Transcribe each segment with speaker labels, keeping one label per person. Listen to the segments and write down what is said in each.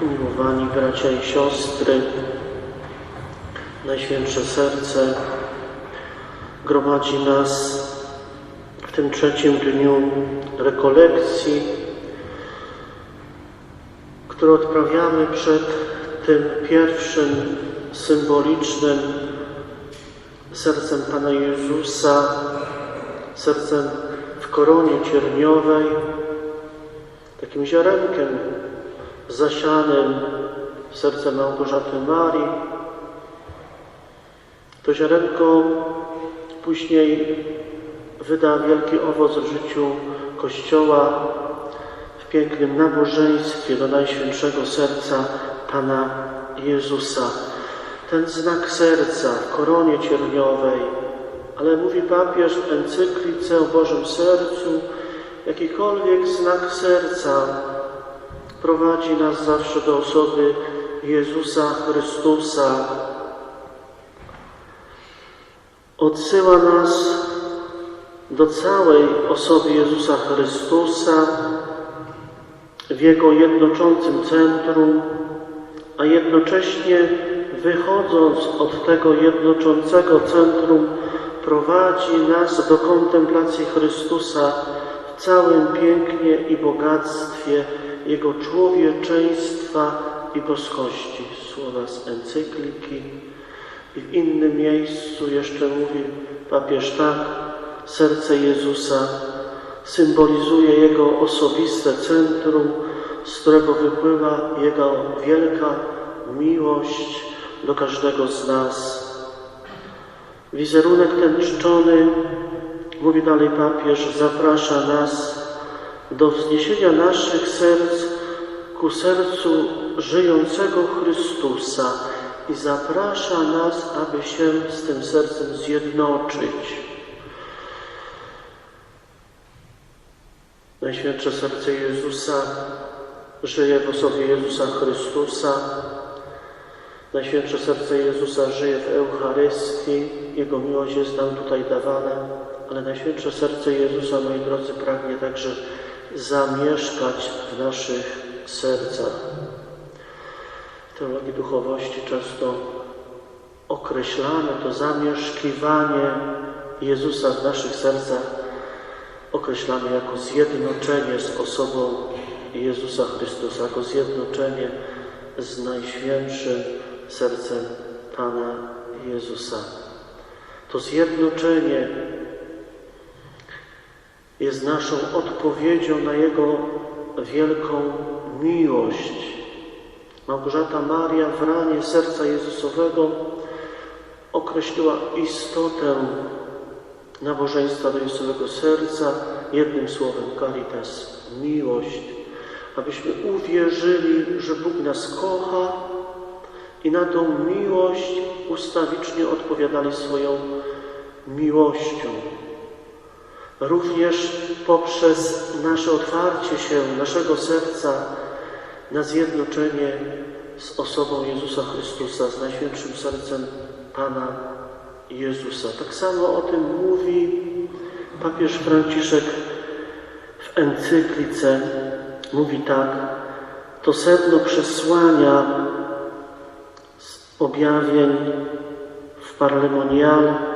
Speaker 1: Umiłowani bracia i siostry, Najświętsze Serce gromadzi nas w tym trzecim dniu rekolekcji, które odprawiamy przed tym pierwszym symbolicznym sercem Pana Jezusa, sercem w koronie cierniowej, takim ziarenkiem zasianym w serce Małgorzaty Marii. To ziarenko później wyda wielki owoc w życiu Kościoła w pięknym nabożeństwie do Najświętszego Serca Pana Jezusa. Ten znak serca w koronie cierniowej, ale mówi papież w encyklice o Bożym Sercu, jakikolwiek znak serca prowadzi nas zawsze do osoby Jezusa Chrystusa. Odsyła nas do całej osoby Jezusa Chrystusa w Jego jednoczącym centrum, a jednocześnie wychodząc od tego jednoczącego centrum prowadzi nas do kontemplacji Chrystusa w całym pięknie i bogactwie Jego człowieczeństwa i boskości. Słowa z encykliki. I w innym miejscu jeszcze mówi papież tak, serce Jezusa symbolizuje Jego osobiste centrum, z którego wypływa Jego wielka miłość do każdego z nas. Wizerunek ten czczony, mówi dalej papież, zaprasza nas do wzniesienia naszych serc ku sercu żyjącego Chrystusa i zaprasza nas, aby się z tym sercem zjednoczyć. Najświętsze serce Jezusa żyje w osobie Jezusa Chrystusa. Najświętsze serce Jezusa żyje w Eucharystii. Jego miłość jest nam tutaj dawana, ale Najświętsze serce Jezusa, moi drodzy, pragnie także zamieszkać w naszych sercach. Teologii duchowości często określamy to zamieszkiwanie Jezusa w naszych sercach określamy jako zjednoczenie z osobą Jezusa Chrystusa, jako zjednoczenie z Najświętszym sercem Pana Jezusa. To zjednoczenie jest naszą odpowiedzią na Jego wielką miłość. Małgorzata Maria w ranie serca Jezusowego określiła istotę nabożeństwa do Jezusowego serca jednym słowem caritas, miłość, abyśmy uwierzyli, że Bóg nas kocha i na tą miłość ustawicznie odpowiadali swoją miłością. Również poprzez nasze otwarcie się naszego serca na zjednoczenie z osobą Jezusa Chrystusa, z Najświętszym Sercem Pana Jezusa. Tak samo o tym mówi papież Franciszek w encyklice. Mówi tak, to sedno przesłania z objawień w Parlemonial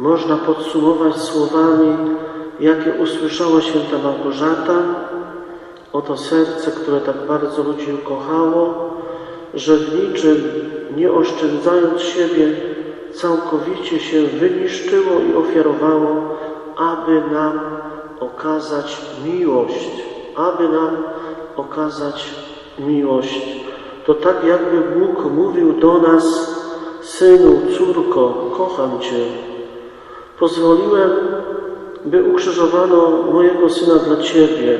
Speaker 1: można podsumować słowami, jakie usłyszała święta Małgorzata. Oto serce, które tak bardzo ludzi ukochało, że w niczym nie oszczędzając siebie, całkowicie się wyniszczyło i ofiarowało, aby nam okazać miłość, aby nam okazać miłość. To tak jakby Bóg mówił do nas, synu, córko, kocham Cię. Pozwoliłem, by ukrzyżowano mojego syna dla Ciebie.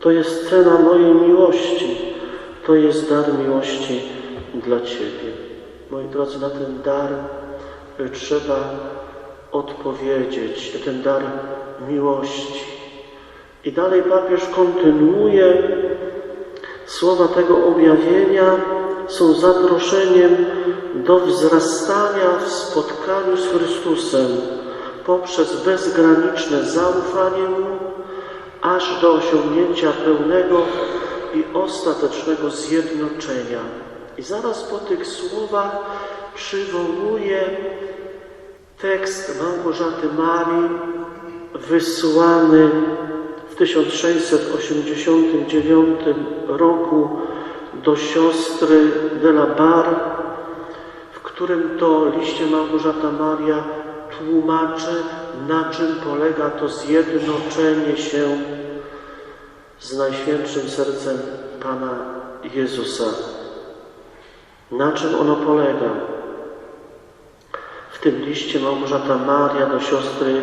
Speaker 1: To jest cena mojej miłości. To jest dar miłości dla Ciebie. Moi drodzy, na ten dar trzeba odpowiedzieć, ten dar miłości. I dalej papież kontynuuje słowa tego objawienia są zaproszeniem do wzrastania w spotkaniu z Chrystusem poprzez bezgraniczne zaufanie Mu, aż do osiągnięcia pełnego i ostatecznego zjednoczenia. I zaraz po tych słowach przywołuje tekst Małgorzaty Marii wysłany w 1689 roku do siostry de la Barre, którym to liście Małgorzata Maria tłumaczy, na czym polega to zjednoczenie się z Najświętszym Sercem Pana Jezusa. Na czym ono polega? W tym liście Małgorzata Maria do siostry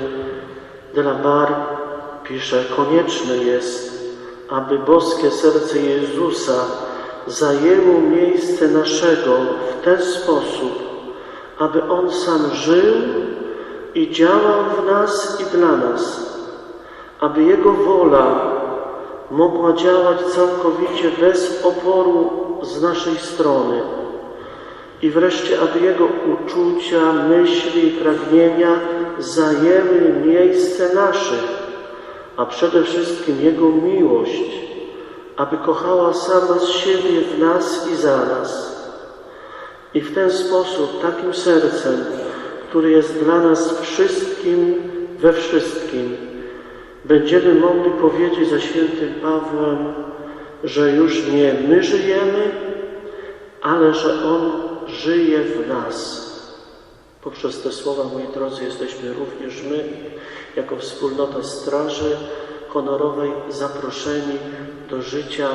Speaker 1: de la Barre pisze, konieczne jest, aby boskie serce Jezusa zajęło miejsce naszego w ten sposób, aby On sam żył i działał w nas i dla nas, aby Jego wola mogła działać całkowicie bez oporu z naszej strony i wreszcie, aby Jego uczucia, myśli i pragnienia zajęły miejsce naszych, a przede wszystkim Jego miłość, aby kochała sama z siebie w nas i za nas. I w ten sposób, takim sercem, który jest dla nas wszystkim we wszystkim, będziemy mogli powiedzieć za świętym Pawłem, że już nie my żyjemy, ale że On żyje w nas. Poprzez te słowa, moi drodzy, jesteśmy również my, jako wspólnota Straży Honorowej, zaproszeni do życia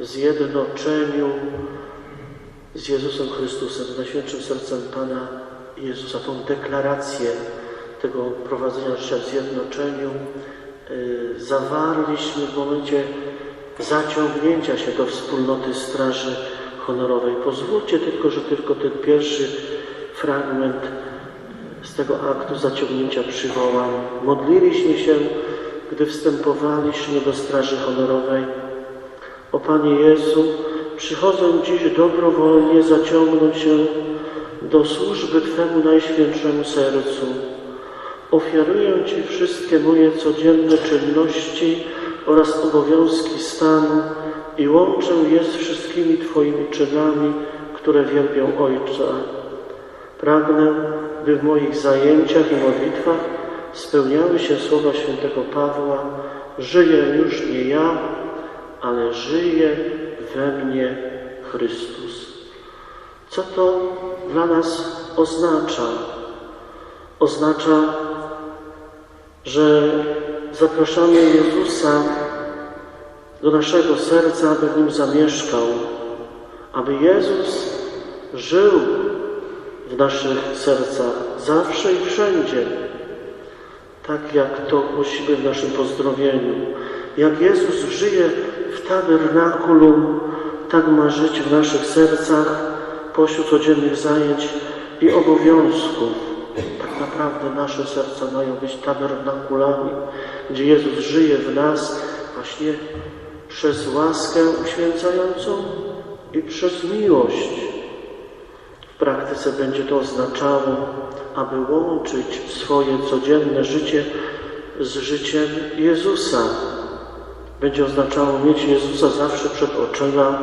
Speaker 1: w zjednoczeniu z Jezusem Chrystusem, z Najświętszym Sercem Pana Jezusa. Tą deklarację tego prowadzenia życia w zjednoczeniu yy, zawarliśmy w momencie zaciągnięcia się do wspólnoty Straży Honorowej. Pozwólcie tylko, że tylko ten pierwszy fragment z tego aktu zaciągnięcia przywołam. Modliliśmy się, gdy wstępowaliśmy do Straży Honorowej. O Panie Jezu, przychodzę dziś dobrowolnie zaciągnąć się do służby Twemu Najświętszemu Sercu. Ofiaruję Ci wszystkie moje codzienne czynności oraz obowiązki stanu i łączę je z wszystkimi Twoimi czynami, które wielbią Ojca. Pragnę, by w moich zajęciach i modlitwach spełniały się słowa świętego Pawła Żyję już nie ja, ale żyje we mnie Chrystus. Co to dla nas oznacza? Oznacza, że zapraszamy Jezusa do naszego serca, aby w nim zamieszkał, aby Jezus żył w naszych sercach zawsze i wszędzie, tak jak to głosimy w naszym pozdrowieniu. Jak Jezus żyje w tabernakulum, tak ma żyć w naszych sercach pośród codziennych zajęć i obowiązków. Tak naprawdę nasze serca mają być tabernakulami, gdzie Jezus żyje w nas właśnie przez łaskę uświęcającą i przez miłość. Praktyce będzie to oznaczało, aby łączyć swoje codzienne życie z życiem Jezusa. Będzie oznaczało mieć Jezusa zawsze przed oczyma,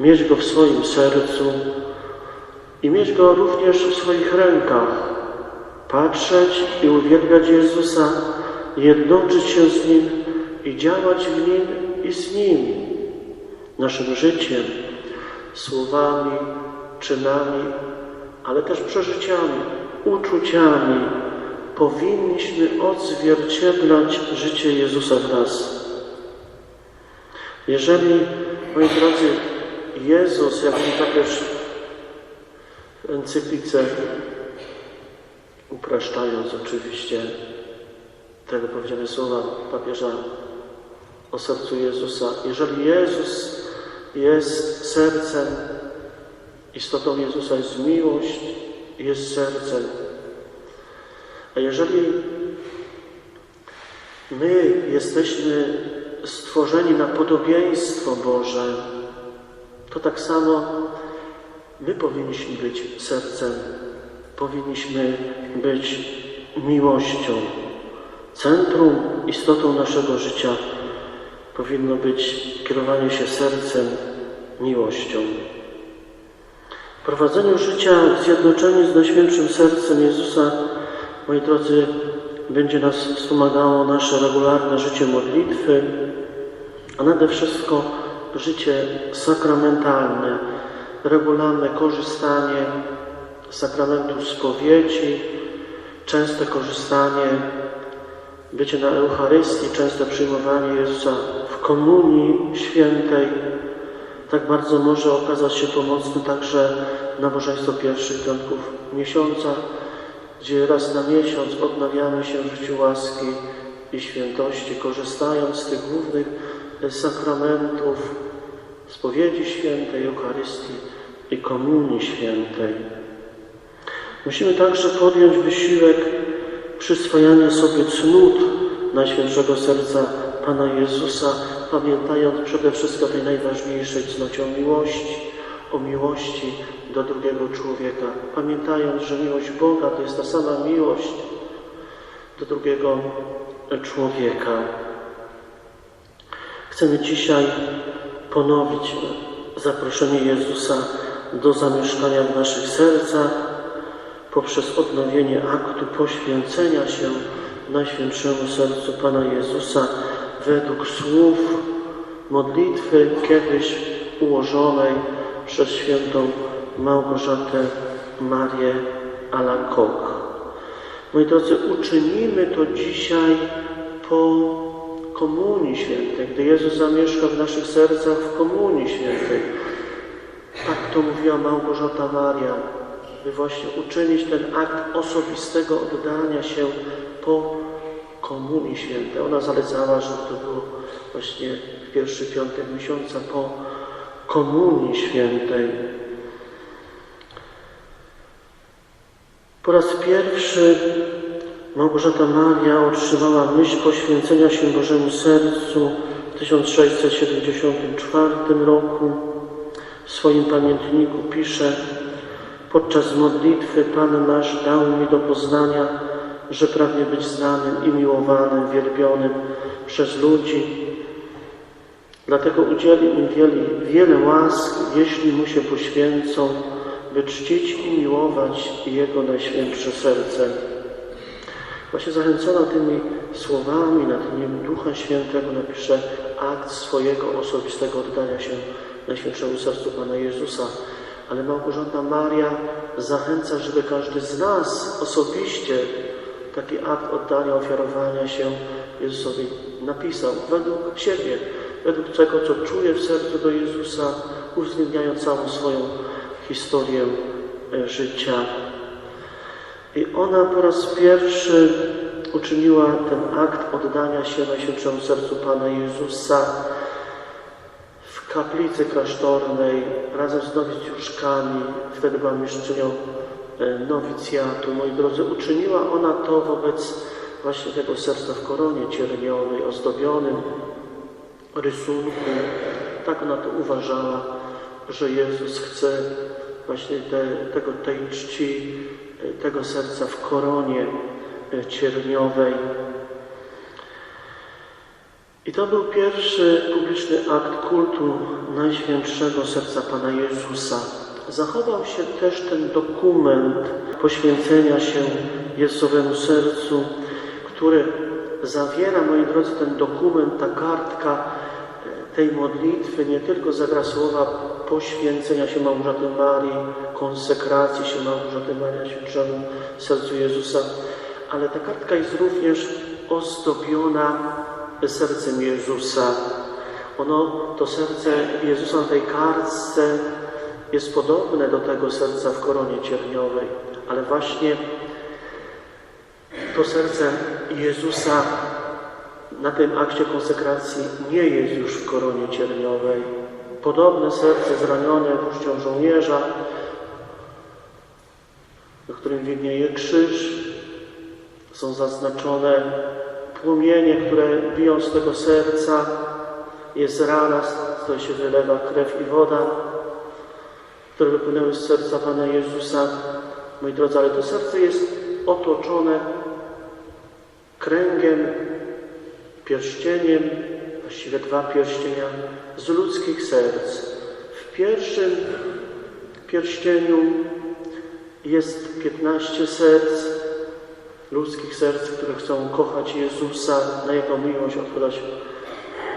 Speaker 1: mieć Go w swoim sercu i mieć Go również w swoich rękach. Patrzeć i uwielbiać Jezusa, jednoczyć się z Nim i działać w Nim i z Nim. Naszym życiem, słowami, czynami, ale też przeżyciami, uczuciami powinniśmy odzwierciedlać życie Jezusa w nas. Jeżeli, moi drodzy, Jezus, jak mi papież w encyklice, upraszczając oczywiście te wypowiedziane słowa papieża o sercu Jezusa, jeżeli Jezus jest sercem, istotą Jezusa jest miłość, jest sercem. A jeżeli my jesteśmy stworzeni na podobieństwo Boże, to tak samo my powinniśmy być sercem, powinniśmy być miłością, centrum, istotą naszego życia powinno być kierowanie się sercem, miłością. Prowadzeniu życia zjednoczeni z Najświętszym Sercem Jezusa, moi drodzy, będzie nas wspomagało nasze regularne życie modlitwy, a nade wszystko życie sakramentalne, regularne korzystanie z sakramentu spowiedzi, częste korzystanie, bycie na Eucharystii, częste przyjmowanie Jezusa w komunii świętej, tak bardzo może okazać się pomocne także nabożeństwo pierwszych piątków miesiąca, gdzie raz na miesiąc odnawiamy się w życiu łaski i świętości, korzystając z tych głównych sakramentów spowiedzi świętej, Eucharystii i komunii świętej. Musimy także podjąć wysiłek przyswajania sobie cnót Najświętszego Serca Pana Jezusa, pamiętając przede wszystkim o tej najważniejszej cnocie o miłości, o miłości do drugiego człowieka, pamiętając, że miłość Boga to jest ta sama miłość do drugiego człowieka. Chcemy dzisiaj ponowić zaproszenie Jezusa do zamieszkania w naszych sercach poprzez odnowienie aktu poświęcenia się Najświętszemu Sercu Pana Jezusa według słów modlitwy kiedyś ułożonej przez świętą Małgorzatę Marię Alacoque. Moi drodzy, uczynimy to dzisiaj po Komunii Świętej, gdy Jezus zamieszka w naszych sercach w Komunii Świętej. Tak to mówiła Małgorzata Maria, by właśnie uczynić ten akt osobistego oddania się po Komunii Świętej. Ona zalecała, żeby to było właśnie pierwszy piątek miesiąca po Komunii Świętej. Po raz pierwszy Małgorzata Maria otrzymała myśl poświęcenia się Bożemu Sercu w 1674 roku. W swoim pamiętniku pisze Podczas modlitwy Pan nasz dał mi do poznania, że pragnie być znanym i miłowanym, wielbionym przez ludzi. Dlatego udzieli im wiele, wiele łask, jeśli mu się poświęcą, by czcić i miłować Jego Najświętsze Serce. Właśnie zachęcona tymi słowami, natchnieniem Ducha Świętego napisze akt swojego osobistego oddania się Najświętszemu Sercu Pana Jezusa. Ale Małgorzata Maria zachęca, żeby każdy z nas osobiście taki akt oddania, ofiarowania się Jezusowi napisał według siebie, według tego, co czuje w sercu do Jezusa, uwzględniając całą swoją historię e, życia. I ona po raz pierwszy uczyniła ten akt oddania się Najświętszemu Sercu Pana Jezusa w kaplicy klasztornej razem z nowicjuszkami. Wtedy była mistrzynią nowicjatu. Moi drodzy, uczyniła ona to wobec właśnie tego serca w koronie cierniowej, ozdobionym rysunku. Tak ona to uważała, że Jezus chce właśnie te, tego, tej czci, tego serca w koronie e, cierniowej. I to był pierwszy publiczny akt kultu Najświętszego Serca Pana Jezusa. Zachował się też ten dokument poświęcenia się Jezusowemu Sercu, który zawiera, moi drodzy, ten dokument, ta kartka e, tej modlitwy nie tylko zawiera słowa poświęcenia się Małgorzaty Marii, konsekracji się Małgorzaty Marii Świętszemu Sercu Jezusa, ale ta kartka jest również ozdobiona sercem Jezusa. Ono, to serce Jezusa na tej kartce jest podobne do tego serca w koronie cierniowej, ale właśnie to serce Jezusa na tym akcie konsekracji nie jest już w koronie cierniowej. Podobne serce zranione włócznią żołnierza, na którym widnieje krzyż, są zaznaczone płomienie, które biją z tego serca, jest rana, z której się wylewa krew i woda, które wypłynęły z serca Pana Jezusa. Moi drodzy, ale to serce jest otoczone kręgiem, pierścieniem właściwie dwa pierścienia z ludzkich serc. W pierwszym pierścieniu jest 15 serc, ludzkich serc, które chcą kochać Jezusa, na Jego miłość odpowiadać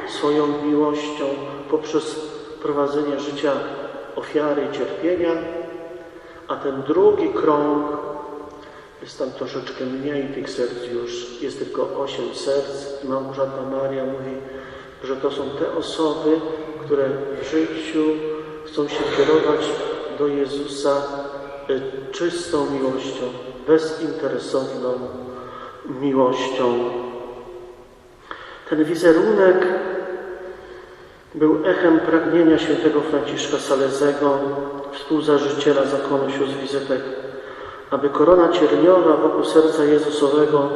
Speaker 1: swoją miłością poprzez prowadzenie życia ofiary i cierpienia, a ten drugi krąg jest tam troszeczkę mniej tych serc już, jest tylko osiem serc. Małgorzata Maria mówi, że to są te osoby, które w życiu chcą się kierować do Jezusa y, czystą miłością, bezinteresowną miłością. Ten wizerunek był echem pragnienia świętego Franciszka Salezego, współzażyciela zakonu sióstr wizytek, aby korona cierniowa wokół serca Jezusowego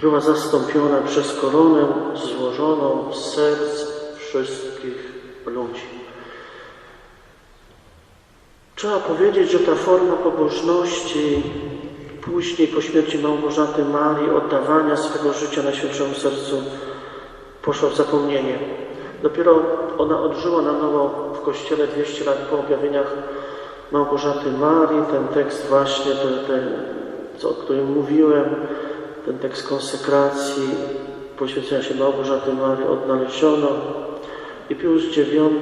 Speaker 1: była zastąpiona przez koronę złożoną z serc wszystkich ludzi. Trzeba powiedzieć, że ta forma pobożności później po śmierci Małgorzaty Marii, oddawania swego życia Najświętszemu Sercu poszła w zapomnienie. Dopiero ona odżyła na nowo w Kościele 200 lat po objawieniach Małgorzaty Marii. Ten tekst właśnie, ten, ten, co, o którym mówiłem, ten tekst konsekracji, poświęcenia się Małgorzaty Marii odnaleziono. I Pius IX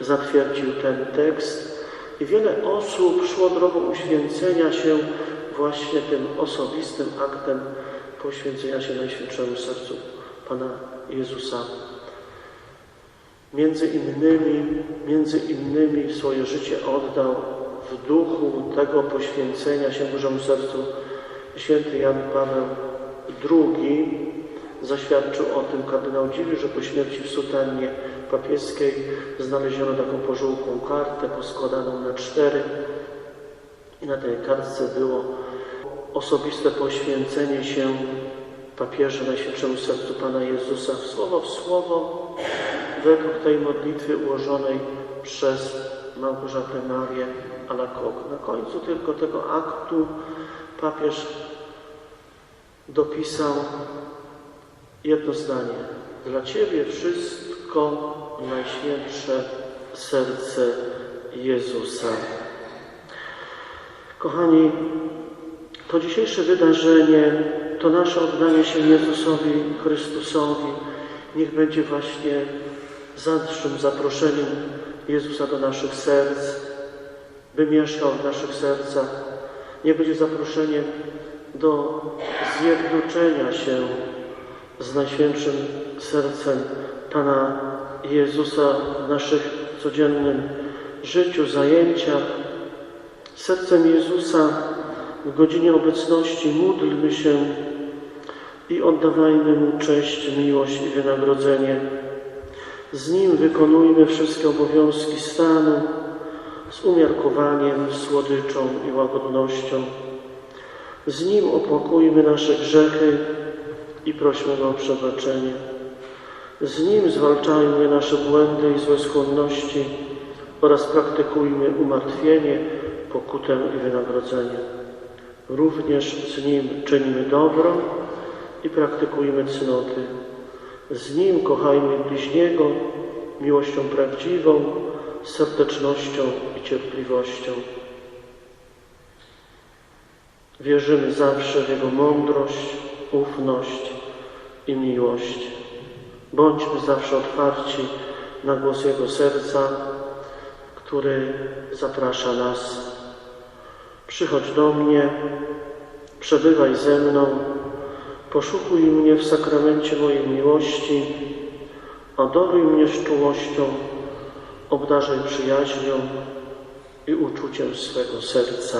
Speaker 1: zatwierdził ten tekst. I wiele osób szło drogą uświęcenia się właśnie tym osobistym aktem poświęcenia się Najświętszemu Sercu Pana Jezusa. Między innymi, między innymi swoje życie oddał w duchu tego poświęcenia się Bożemu Sercu święty Jan Paweł II. Zaświadczył o tym kardynał Dziwi, że po śmierci w sutannie papieskiej znaleziono taką pożółką kartę poskładaną na cztery i na tej kartce było osobiste poświęcenie się papieża Najświętszemu Sercu Pana Jezusa słowo w słowo według tej modlitwy ułożonej przez Małgorzatę Marię Alakok. Na końcu tylko tego aktu papież dopisał jedno zdanie. Dla Ciebie wszystko Najświętsze serce Jezusa. Kochani, to dzisiejsze wydarzenie, to nasze oddanie się Jezusowi Chrystusowi, niech będzie właśnie zawszym zaproszeniem Jezusa do naszych serc, by mieszkał w naszych sercach. Niech będzie zaproszeniem do zjednoczenia się z Najświętszym Sercem Pana Jezusa w naszych codziennym życiu, zajęciach. Sercem Jezusa w godzinie obecności módlmy się i oddawajmy Mu cześć, miłość i wynagrodzenie. Z Nim wykonujmy wszystkie obowiązki stanu z umiarkowaniem, słodyczą i łagodnością. Z Nim opłakujmy nasze grzechy i prośmy Go o przebaczenie. Z Nim zwalczajmy nasze błędy i złe skłonności oraz praktykujmy umartwienie, pokutę i wynagrodzenie. Również z Nim czynimy dobro i praktykujmy cnoty. Z Nim kochajmy bliźniego miłością prawdziwą, serdecznością i cierpliwością. Wierzymy zawsze w Jego mądrość, ufność i miłość. Bądźmy zawsze otwarci na głos Jego serca, który zaprasza nas. Przychodź do mnie, przebywaj ze mną, poszukuj mnie w sakramencie mojej miłości, adoruj mnie z czułością, obdarzaj przyjaźnią i uczuciem swego serca.